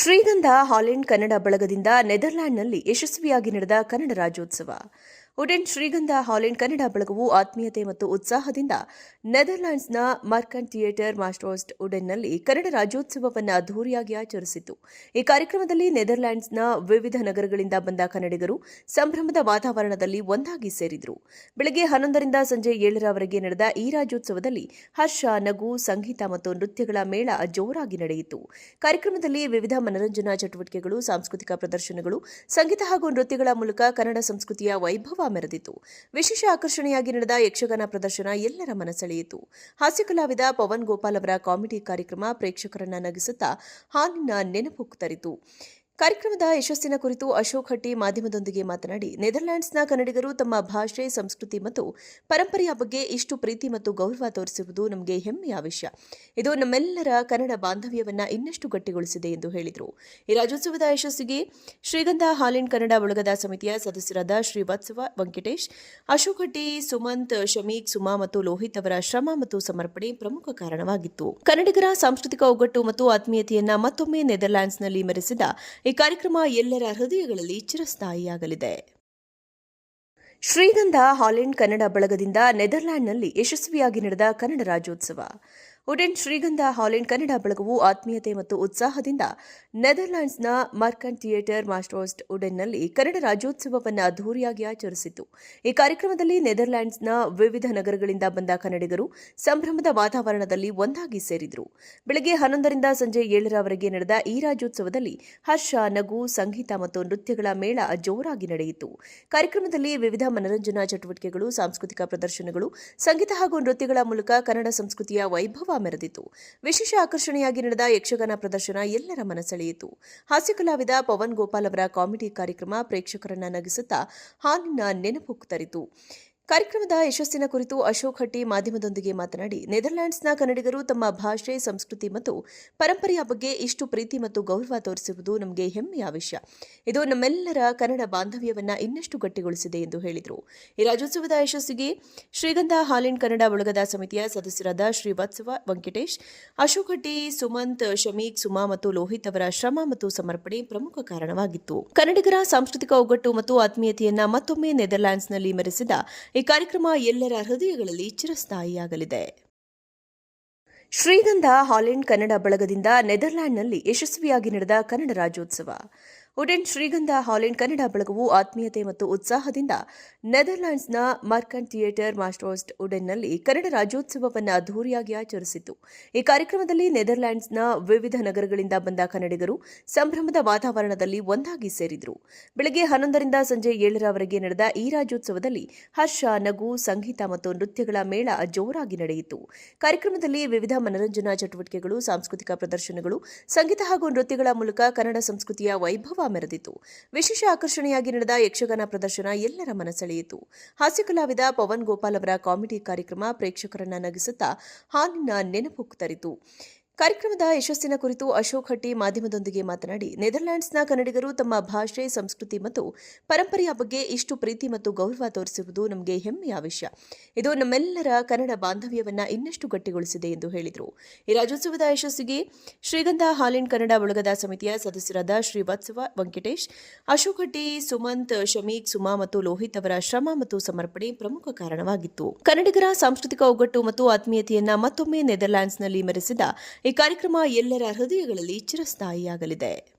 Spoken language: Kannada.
ಶ್ರೀಗಂಧ ಹಾಲೆಂಡ್ ಕನ್ನಡ ಬಳಗದಿಂದ ನೆದರ್ಲ್ಯಾಂಡ್ನಲ್ಲಿ ಯಶಸ್ವಿಯಾಗಿ ನಡೆದ ಕನ್ನಡ ರಾಜ್ಯೋತ್ಸವ. ಉಡೆನ್ ಶ್ರೀಗಂಧ ಹಾಲೆಂಡ್ ಕನ್ನಡ ಬಳಗವು ಆತ್ಮೀಯತೆ ಮತ್ತು ಉತ್ಸಾಹದಿಂದ ನೆದರ್ಲ್ಯಾಂಡ್ಸ್ನ ಮಾರ್ಕನ್ ಥಿಯೇಟರ್ ಮಾಸ್ಟರ್ಸ್ಟ್ ಉಡೆನ್ನಲ್ಲಿ ಕನ್ನಡ ರಾಜ್ಯೋತ್ಸವವನ್ನು ಅದ್ದೂರಿಯಾಗಿ ಆಚರಿಸಿತು ಈ ಕಾರ್ಯಕ್ರಮದಲ್ಲಿ ನೆದರ್ಲ್ಯಾಂಡ್ಸ್ನ ವಿವಿಧ ನಗರಗಳಿಂದ ಬಂದ ಕನ್ನಡಿಗರು ಸಂಭ್ರಮದ ವಾತಾವರಣದಲ್ಲಿ ಒಂದಾಗಿ ಸೇರಿದರು. ಬೆಳಗ್ಗೆ ಹನ್ನೊಂದರಿಂದ ಸಂಜೆ ಏಳರವರೆಗೆ ನಡೆದ ಈ ರಾಜ್ಯೋತ್ಸವದಲ್ಲಿ ಹರ್ಷ, ನಗು, ಸಂಗೀತ ಮತ್ತು ನೃತ್ಯಗಳ ಮೇಳ ಜೋರಾಗಿ ನಡೆಯಿತು. ಕಾರ್ಯಕ್ರಮದಲ್ಲಿ ವಿವಿಧ ಮನರಂಜನಾ ಚಟುವಟಿಕೆಗಳು, ಸಾಂಸ್ಕೃತಿಕ ಪ್ರದರ್ಶನಗಳು, ಸಂಗೀತ ಹಾಗೂ ನೃತ್ಯಗಳ ಮೂಲಕ ಕನ್ನಡ ಸಂಸ್ಕೃತಿಯ ವೈಭವ ಮೆರೆದಿತು ವಿಶೇಷ ಆಕರ್ಷಣೆಯಾಗಿ ನಡೆದ ಯಕ್ಷಗಾನ ಪ್ರದರ್ಶನ ಎಲ್ಲರ ಮನಸೆಳೆಯಿತು. ಹಾಸ್ಯ ಕಲಾವಿದ ಪವನ್ ಗೋಪಾಲ್ ಅವರ ಕಾಮಿಡಿ ಕಾರ್ಯಕ್ರಮ ಪ್ರೇಕ್ಷಕರನ್ನ ನಗಿಸುತ್ತಾ ಹಾನಿನ ನೆನಪು ತರಿತು ಕಾರ್ಯಕ್ರಮದ ಯಶಸ್ಸಿನ ಕುರಿತು ಅಶೋಕ್ ಹಟ್ಟಿ ಮಾಧ್ಯಮದೊಂದಿಗೆ ಮಾತನಾಡಿ, ನೆದರ್ಲ್ಯಾಂಡ್ಸ್ನ ಕನ್ನಡಿಗರು ತಮ್ಮ ಭಾಷೆ, ಸಂಸ್ಕೃತಿ ಮತ್ತು ಪರಂಪರೆಯ ಬಗ್ಗೆ ಇಷ್ಟು ಪ್ರೀತಿ ಮತ್ತು ಗೌರವ ತೋರಿಸಿರುವುದು ನಮಗೆ ಹೆಮ್ಮೆಯ ವಿಷಯ. ಇದು ನಮ್ಮೆಲ್ಲರ ಕನ್ನಡ ಬಾಂಧವ್ಯವನ್ನು ಇನ್ನಷ್ಟು ಗಟ್ಟಿಗೊಳಿಸಿದೆ ಎಂದು ಹೇಳಿದರು. ಈ ರಾಜ್ಯೋತ್ಸವದ ಯಶಸ್ಸಿಗೆ ಶ್ರೀಗಂಧ ಹಾಲಿನ್ ಕನ್ನಡ ಬಳಗದ ಸಮಿತಿಯ ಸದಸ್ಯರಾದ ಶ್ರೀ ವತ್ಸವ ವೆಂಕಟೇಶ್, ಅಶೋಕ್ ಹಟ್ಟಿ, ಸುಮಂತ್, ಶಮೀಕ್, ಸುಮಾ ಮತ್ತು ಲೋಹಿತ್ ಅವರ ಶ್ರಮ ಮತ್ತು ಸಮರ್ಪಣೆ ಪ್ರಮುಖ ಕಾರಣವಾಗಿತ್ತು. ಕನ್ನಡಿಗರ ಸಾಂಸ್ಕೃತಿಕ ಒಗ್ಗಟ್ಟು ಮತ್ತು ಆತ್ಮೀಯತೆಯನ್ನ ಮತ್ತೊಮ್ಮೆ ನೆದರ್ಲ್ಯಾಂಡ್ಸ್ನಲ್ಲಿ ಮೆರೆಸಿದ ಈ ಕಾರ್ಯಕ್ರಮ ಎಲ್ಲರ ಹೃದಯಗಳಲ್ಲಿ ಚಿರಸ್ಥಾಯಿಯಾಗಲಿದೆ. ಶ್ರೀಗಂಧ ಹಾಲೆಂಡ್ ಕನ್ನಡ ಬಳಗದಿಂದ ನೆದರ್ಲ್ಯಾಂಡ್ನಲ್ಲಿ ಯಶಸ್ವಿಯಾಗಿ ನಡೆದ ಕನ್ನಡ ರಾಜ್ಯೋತ್ಸವ. ಉಡೆನ್ ಶ್ರೀಗಂಧ ಹಾಲೆಂಡ್ ಕನ್ನಡ ಬಳಗವು ಆತ್ಮೀಯತೆ ಮತ್ತು ಉತ್ಸಾಹದಿಂದ ನೆದರ್ಲ್ಯಾಂಡ್ಸ್ನ ಮಾರ್ಕನ್ ಥಿಯೇಟರ್ ಮಾಸ್ಟರ್ಸ್ಟ್ ಉಡೆನ್ನಲ್ಲಿ ಕನ್ನಡ ರಾಜ್ಯೋತ್ಸವವನ್ನು ಅದ್ದೂರಿಯಾಗಿ ಆಚರಿಸಿತು ಈ ಕಾರ್ಯಕ್ರಮದಲ್ಲಿ ನೆದರ್ಲ್ಯಾಂಡ್ಸ್ನ ವಿವಿಧ ನಗರಗಳಿಂದ ಬಂದ ಕನ್ನಡಿಗರು ಸಂಭ್ರಮದ ವಾತಾವರಣದಲ್ಲಿ ಒಂದಾಗಿ ಸೇರಿದರು. ಬೆಳಗ್ಗೆ ಹನ್ನೊಂದರಿಂದ ಸಂಜೆ ಏಳರವರೆಗೆ ನಡೆದ ಈ ರಾಜ್ಯೋತ್ಸವದಲ್ಲಿ ಹರ್ಷ, ನಗು, ಸಂಗೀತ ಮತ್ತು ನೃತ್ಯಗಳ ಮೇಳ ಜೋರಾಗಿ ನಡೆಯಿತು. ಕಾರ್ಯಕ್ರಮದಲ್ಲಿ ವಿವಿಧ ಮನರಂಜನಾ ಚಟುವಟಿಕೆಗಳು, ಸಾಂಸ್ಕೃತಿಕ ಪ್ರದರ್ಶನಗಳು, ಸಂಗೀತ ಹಾಗೂ ನೃತ್ಯಗಳ ಮೂಲಕ ಕನ್ನಡ ಸಂಸ್ಕೃತಿಯ ವೈಭವ ಮೆರೆದಿತು ವಿಶೇಷ ಆಕರ್ಷಣೆಯಾಗಿ ನಡೆದ ಯಕ್ಷಗಾನ ಪ್ರದರ್ಶನ ಎಲ್ಲರ ಮನಸೆಳೆಯಿತು. ಹಾಸ್ಯ ಕಲಾವಿದ ಪವನ್ ಗೋಪಾಲ್ ಅವರ ಕಾಮಿಡಿ ಕಾರ್ಯಕ್ರಮ ಪ್ರೇಕ್ಷಕರನ್ನ ನಗಿಸುತ್ತಾ ಹಾನಿನ ನೆನಪು ತರಿತು ಕಾರ್ಯಕ್ರಮದ ಯಶಸ್ಸಿನ ಕುರಿತು ಅಶೋಕ್ ಹಟ್ಟಿ ಮಾಧ್ಯಮದೊಂದಿಗೆ ಮಾತನಾಡಿ, ನೆದರ್ಲ್ಯಾಂಡ್ಸ್ನ ಕನ್ನಡಿಗರು ತಮ್ಮ ಭಾಷೆ, ಸಂಸ್ಕೃತಿ ಮತ್ತು ಪರಂಪರೆಯ ಬಗ್ಗೆ ಇಷ್ಟು ಪ್ರೀತಿ ಮತ್ತು ಗೌರವ ತೋರಿಸಿರುವುದು ನಮಗೆ ಹೆಮ್ಮೆಯ ವಿಷಯ. ಇದು ನಮ್ಮೆಲ್ಲರ ಕನ್ನಡ ಬಾಂಧವ್ಯವನ್ನು ಇನ್ನಷ್ಟು ಗಟ್ಟಿಗೊಳಿಸಿದೆ ಎಂದು ಹೇಳಿದರು. ಈ ರಾಜ್ಯೋತ್ಸವದ ಯಶಸ್ಸಿಗೆ ಶ್ರೀಗಂಧ ಹಾಲಿನ್ ಕನ್ನಡ ಬಳಗದ ಸಮಿತಿಯ ಸದಸ್ಯರಾದ ಶ್ರೀ ವತ್ಸವ ವೆಂಕಟೇಶ್, ಅಶೋಕ್ ಹಟ್ಟಿ, ಸುಮಂತ್ ಶಮೀಕ್, ಸುಮಾ ಮತ್ತು ಲೋಹಿತ್ ಅವರ ಶ್ರಮ ಮತ್ತು ಸಮರ್ಪಣೆ ಪ್ರಮುಖ ಕಾರಣವಾಗಿತ್ತು. ಕನ್ನಡಿಗರ ಸಾಂಸ್ಕೃತಿಕ ಒಗ್ಗಟ್ಟು ಮತ್ತು ಆತ್ಮೀಯತೆಯನ್ನ ಮತ್ತೊಮ್ಮೆ ನೆದರ್ಲ್ಯಾಂಡ್ಸ್ನಲ್ಲಿ ಮೆರೆಸಿದ ಈ ಕಾರ್ಯಕ್ರಮ ಎಲ್ಲರ ಹೃದಯಗಳಲ್ಲಿ ಚಿರಸ್ಥಾಯಿಯಾಗಲಿದೆ. ಶ್ರೀಗಂಧ ಹಾಲೆಂಡ್ ಕನ್ನಡ ಬಳಗದಿಂದ ನೆದರ್ಲ್ಯಾಂಡ್ನಲ್ಲಿ ಯಶಸ್ವಿಯಾಗಿ ನಡೆದ ಕನ್ನಡ ರಾಜ್ಯೋತ್ಸವ. ಉಡೆನ್ ಶ್ರೀಗಂಧ ಹಾಲೆಂಡ್ ಕನ್ನಡ ಬಳಗವು ಆತ್ಮೀಯತೆ ಮತ್ತು ಉತ್ಸಾಹದಿಂದ ನೆದರ್ಲ್ಯಾಂಡ್ಸ್ನ ಮಾರ್ಕನ್ ಥಿಯೇಟರ್ ಮಾಸ್ಟರ್ಸ್ಟ್ ಉಡೆನ್ನಲ್ಲಿ ಕನ್ನಡ ರಾಜ್ಯೋತ್ಸವವನ್ನು ಅದ್ದೂರಿಯಾಗಿ ಆಚರಿಸಿತು ಈ ಕಾರ್ಯಕ್ರಮದಲ್ಲಿ ನೆದರ್ಲ್ಯಾಂಡ್ಸ್ನ ವಿವಿಧ ನಗರಗಳಿಂದ ಬಂದ ಕನ್ನಡಿಗರು ಸಂಭ್ರಮದ ವಾತಾವರಣದಲ್ಲಿ ಒಂದಾಗಿ ಸೇರಿದರು. ಬೆಳಗ್ಗೆ ಹನ್ನೊಂದರಿಂದ ಸಂಜೆ ಏಳರವರೆಗೆ ನಡೆದ ಈ ರಾಜ್ಯೋತ್ಸವದಲ್ಲಿ ಹರ್ಷ, ನಗು, ಸಂಗೀತ ಮತ್ತು ನೃತ್ಯಗಳ ಮೇಳ ಜೋರಾಗಿ ನಡೆಯಿತು. ಕಾರ್ಯಕ್ರಮದಲ್ಲಿ ವಿವಿಧ ಮನರಂಜನಾ ಚಟುವಟಿಕೆಗಳು, ಸಾಂಸ್ಕೃತಿಕ ಪ್ರದರ್ಶನಗಳು, ಸಂಗೀತ ಹಾಗೂ ನೃತ್ಯಗಳ ಮೂಲಕ ಕನ್ನಡ ಸಂಸ್ಕೃತಿಯ ವೈಭವ ಮೆರೆದಿತು ವಿಶೇಷ ಆಕರ್ಷಣೆಯಾಗಿ ನಡೆದ ಯಕ್ಷಗಾನ ಪ್ರದರ್ಶನ ಎಲ್ಲರ ಮನಸೆಳೆಯಿತು. ಹಾಸ್ಯ ಕಲಾವಿದ ಪವನ್ ಗೋಪಾಲ್ ಅವರ ಕಾಮಿಡಿ ಕಾರ್ಯಕ್ರಮ ಪ್ರೇಕ್ಷಕರನ್ನ ನಗಿಸುತ್ತಾ ಹಾಲಿನ ನೆನಪು ತರಿತು ಕಾರ್ಯಕ್ರಮದ ಯಶಸ್ಸಿನ ಕುರಿತು ಅಶೋಕ್ ಹಟ್ಟಿ ಮಾಧ್ಯಮದೊಂದಿಗೆ ಮಾತನಾಡಿ, ನೆದರ್ಲ್ಯಾಂಡ್ಸ್ನ ಕನ್ನಡಿಗರು ತಮ್ಮ ಭಾಷೆ, ಸಂಸ್ಕೃತಿ ಮತ್ತು ಪರಂಪರೆಯ ಬಗ್ಗೆ ಇಷ್ಟು ಪ್ರೀತಿ ಮತ್ತು ಗೌರವ ತೋರಿಸಿರುವುದು ನಮಗೆ ಹೆಮ್ಮೆಯ ವಿಷಯ. ಇದು ನಮ್ಮೆಲ್ಲರ ಕನ್ನಡ ಬಾಂಧವ್ಯವನ್ನು ಇನ್ನಷ್ಟು ಗಟ್ಟಿಗೊಳಿಸಿದೆ ಎಂದು ಹೇಳಿದರು. ಈ ರಾಜ್ಯೋತ್ಸವದ ಯಶಸ್ಸಿಗೆ ಶ್ರೀಗಂಧ ಹಾಲಿನ್ ಕನ್ನಡ ಬಳಗದ ಸಮಿತಿಯ ಸದಸ್ಯರಾದ ಶ್ರೀ ವತ್ಸವ ವೆಂಕಟೇಶ್, ಅಶೋಕ್ ಹಟ್ಟಿ, ಸುಮಂತ್ ಶಮೀಕ್, ಸುಮಾ ಮತ್ತು ಲೋಹಿತ್ ಅವರ ಶ್ರಮ ಮತ್ತು ಸಮರ್ಪಣೆ ಪ್ರಮುಖ ಕಾರಣವಾಗಿತ್ತು. ಕನ್ನಡಿಗರ ಸಾಂಸ್ಕೃತಿಕ ಒಗ್ಗಟ್ಟು ಮತ್ತು ಆತ್ಮೀಯತೆಯನ್ನ ಮತ್ತೊಮ್ಮೆ ನೆದರ್ಲ್ಯಾಂಡ್ಸ್ನಲ್ಲಿ ಮೆರೆಸಿದ ಈ ಕಾರ್ಯಕ್ರಮ ಎಲ್ಲರ ಹೃದಯಗಳಲ್ಲಿ ಚಿರಸ್ಥಾಯಿಯಾಗಲಿದೆ.